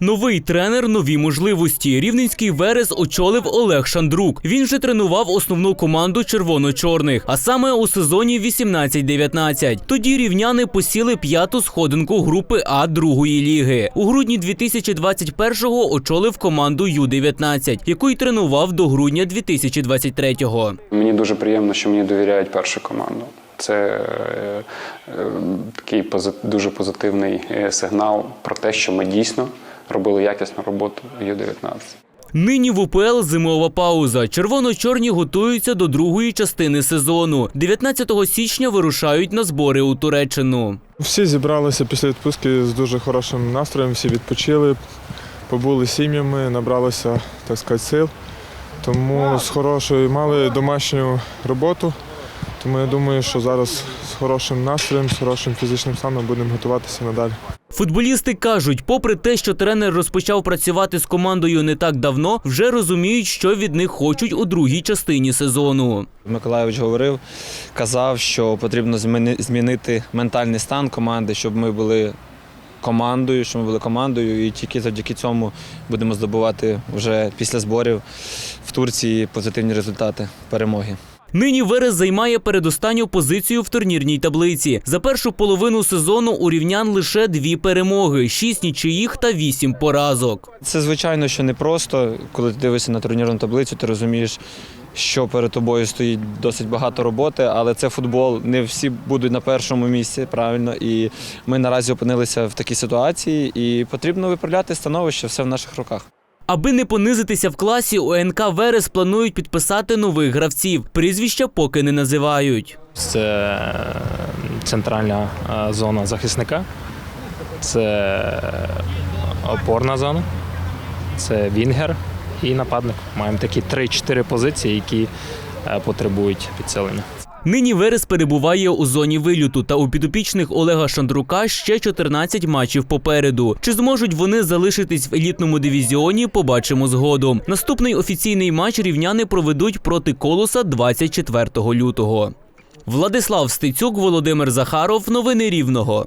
Новий тренер, нові можливості. Рівненський верес очолив Олег Шандрук. Він же тренував основну команду червоно-чорних, а саме у сезоні 18-19. Тоді рівняни посіли п'яту сходинку групи А другої ліги. У грудні 2021-го очолив команду Ю-19, яку й тренував до грудня 2023-го. Мені дуже приємно, що мені довіряють першу команду. Це е, е, такий дуже позитивний е, сигнал про те, що ми дійсно робили якісну роботу в Ю-19. Нині в УПЛ зимова пауза. Червоно-чорні готуються до другої частини сезону. 19 січня вирушають на збори у Туреччину. Всі зібралися після відпустки з дуже хорошим настроєм, всі відпочили, побули сім'ями, набралися, так сказати, сил. Тому з хорошою мали домашню роботу. Тому я думаю, що зараз з хорошим настроєм, з хорошим фізичним станом будемо готуватися надалі. Футболісти кажуть, попри те, що тренер розпочав працювати з командою не так давно, вже розуміють, що від них хочуть у другій частині сезону. Миколайович говорив, казав, що потрібно змінити ментальний стан команди, щоб ми були командою, щоб ми були командою, і тільки завдяки цьому будемо здобувати вже після зборів в Турції позитивні результати перемоги. Нині Верес займає передостанню позицію в турнірній таблиці. За першу половину сезону у рівнян лише дві перемоги, шість нічиїх та вісім поразок. Це звичайно, що непросто, коли ти дивишся на турнірну таблицю, ти розумієш, що перед тобою стоїть досить багато роботи, але це футбол. Не всі будуть на першому місці, правильно. І ми наразі опинилися в такій ситуації, і потрібно виправляти становище, все в наших руках. Аби не понизитися в класі, у НК Верес планують підписати нових гравців. Прізвища поки не називають. Це центральна е, зона захисника, це опорна зона, це Вінгер і нападник. Маємо такі 3-4 позиції, які е, потребують підсилення. Нині Верес перебуває у зоні вилюту, та у підопічних Олега Шандрука ще 14 матчів попереду. Чи зможуть вони залишитись в елітному дивізіоні? Побачимо згодом. Наступний офіційний матч рівняни проведуть проти колоса 24 лютого. Владислав Стецюк, Володимир Захаров. Новини Рівного.